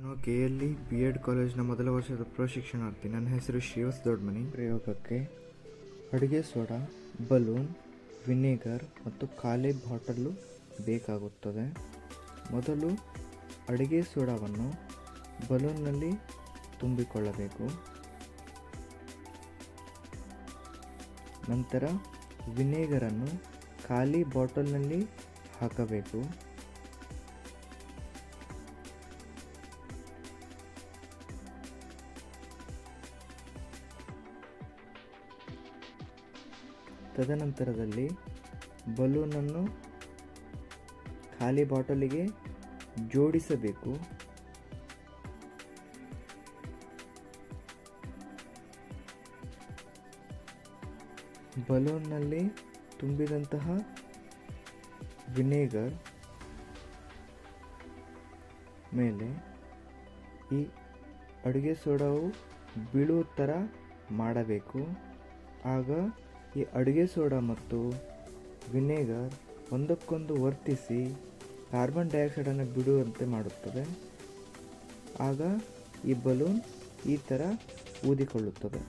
ನಾನು ಕೆ ಎಲ್ಲಿ B Ed ಕಾಲೇಜ್ನ ಮೊದಲ ವರ್ಷದ ಪ್ರಶಿಕ್ಷಣಾರ್ಥಿ. ನನ್ನ ಹೆಸರು ಶ್ರೀವಸ್ ದೊಡ್ಮನಿ. ಪ್ರಯೋಗಕ್ಕೆ ಅಡುಗೆ ಸೋಡಾ, ಬಲೂನ್, ವಿನೆಗರ್ ಮತ್ತು ಖಾಲಿ ಬಾಟಲು ಬೇಕಾಗುತ್ತದೆ. ಮೊದಲು ಅಡುಗೆ ಸೋಡಾವನ್ನು ಬಲೂನ್ನಲ್ಲಿ ತುಂಬಿಕೊಳ್ಳಬೇಕು. ನಂತರ ವಿನೆಗರನ್ನು ಖಾಲಿ ಬಾಟಲ್ನಲ್ಲಿ ಹಾಕಬೇಕು. ತದನಂತರದಲ್ಲಿ ಬಲೂನನ್ನು ಖಾಲಿ ಬಾಟಲಿಗೆ ಜೋಡಿಸಬೇಕು. ಬಲೂನ್ನಲ್ಲಿ ತುಂಬಿದಂತಹ ವಿನೆಗರ್ ಮೇಲೆ ಈ ಅಡುಗೆ ಸೋಡಾವು ಬೀಳುವ ಥರ ಮಾಡಬೇಕು. ಆಗ ಈ ಅಡುಗೆ ಸೋಡಾ ಮತ್ತು ವಿನೆಗರ್ ಒಂದಕ್ಕೊಂದು ವರ್ತಿಸಿ ಕಾರ್ಬನ್ ಡೈಆಕ್ಸೈಡನ್ನು ಬಿಡುವಂತೆ ಮಾಡುತ್ತದೆ ಆಗ ಈ ಬಲೂನ್ ಈ ಥರ ಊದಿಕೊಳ್ಳುತ್ತದೆ